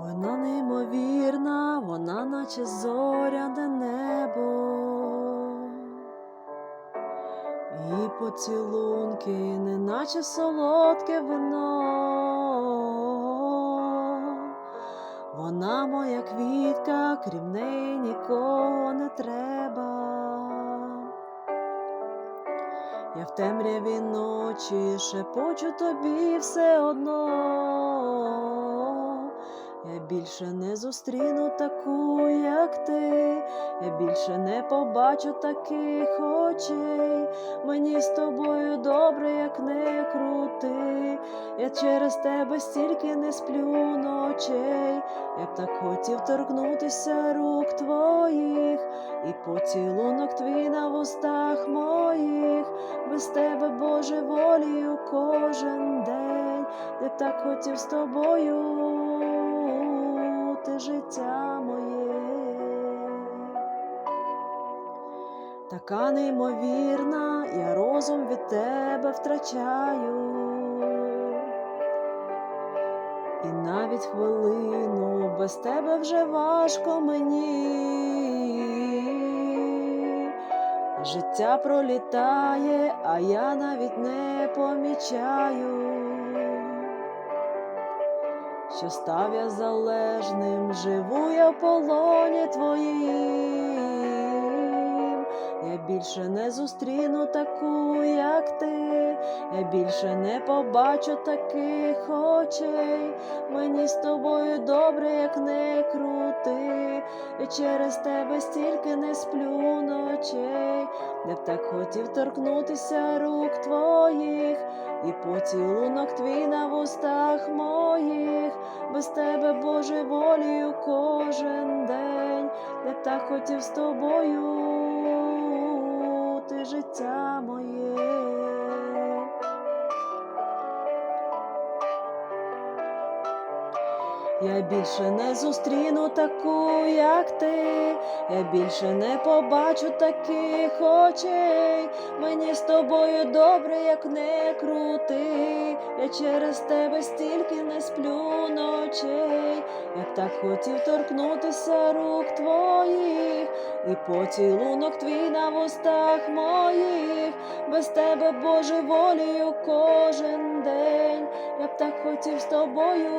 Вона неймовірна, вона наче зоряне небо. І поцілунки, неначе солодке вино. Вона моя квітка, крім неї нікого не треба. Я в темряві ночі шепочу тобі все одно. Я більше не зустріну таку, як ти. Я більше не побачу таких очей. Мені з тобою добре, як не крути. Я через тебе стільки не сплю ночей. Я б так хотів торкнутися рук твоїх, і поцілунок твій на вустах моїх. Без тебе, Боже, волію кожен день. Я б так хотів з тобою ти життя моє. Така неймовірна, я розум від тебе втрачаю. І навіть хвилину без тебе вже важко мені. Життя пролітає, а я навіть не помічаю, що став я залежним, живу я в полоні твоїм. Я більше не зустріну таку, як ти. Я більше не побачу таких очей. Мені з тобою добре, як не крути. Я через тебе стільки не сплю ночей. Я б так хотів торкнутися рук твоїх, і поцілунок твій на вустах моїх. Без тебе, Боже, волію кожен день. Я б так хотів з тобою ти життя моє. Я більше не зустріну таку, як ти. Я більше не побачу таких очей. Мені з тобою добре, як не крути. Я через тебе стільки не сплю ночей. Я б так хотів торкнутися рук твоїх, і поцілунок твій на вустах моїх. Без тебе, Боже, волію кожен день. Я б так хотів з тобою